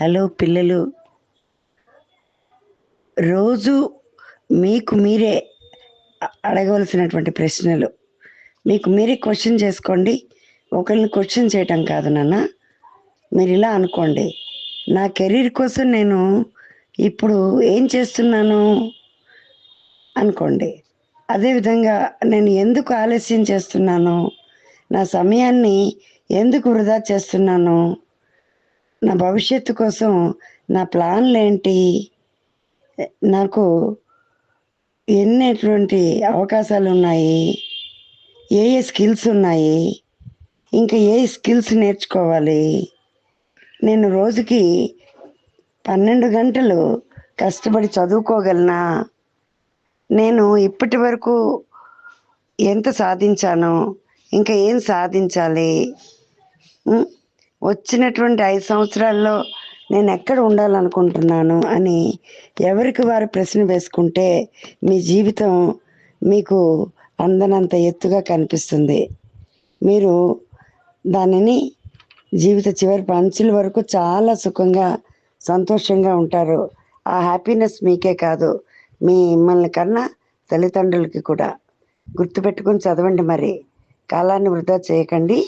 Hello పిల్లలు. రోజు మీకు మీరే అడగవలసినటువంటి ప్రశ్నలు. మీకు మీరే క్వశ్చన్ చేసుకోండి. ఒకరిని క్వశ్చన్ చేయటం కాదు నాన్న. మీరు ఇలా అనుకోండి. నా కెరీర్ కోసం నేను ఇప్పుడు ఏం చేస్తున్నాను అనుకోండి. అదేవిధంగా నేను ఎందుకు ఆలస్యం చేస్తున్నాను? నా సమయాన్ని ఎందుకు వృధా చేస్తున్నాను? నా భవిష్యత్తు కోసం నా ప్లాన్లు ఏంటి నాకు ఎన్నటువంటి అవకాశాలు ఉన్నాయి ఏ ఏ స్కిల్స్ ఉన్నాయి ఇంకా ఏ స్కిల్స్ నేర్చుకోవాలి? నేను రోజుకి పన్నెండు గంటలు కష్టపడి చదువుకోగలనా? నేను ఇప్పటి వరకు ఎంత సాధించాను? ఇంకా ఏం సాధించాలి? వచ్చినటువంటి ఐదు సంవత్సరాల్లో నేను ఎక్కడ ఉండాలనుకుంటున్నాను అని ఎవరికి వారు ప్రశ్న వేసుకుంటే మీ జీవితం మీకు అందనంత ఎత్తుగా కనిపిస్తుంది. మీరు దానిని జీవిత చివరి పంచుల వరకు చాలా సుఖంగా సంతోషంగా ఉంటారు. ఆ హ్యాపీనెస్ మీకే కాదు మీ మిమ్మల్ని కన్నా తల్లిదండ్రులకి కూడా. గుర్తుపెట్టుకొని చదవండి మరి. కాలాన్ని వృధా చేయకండి.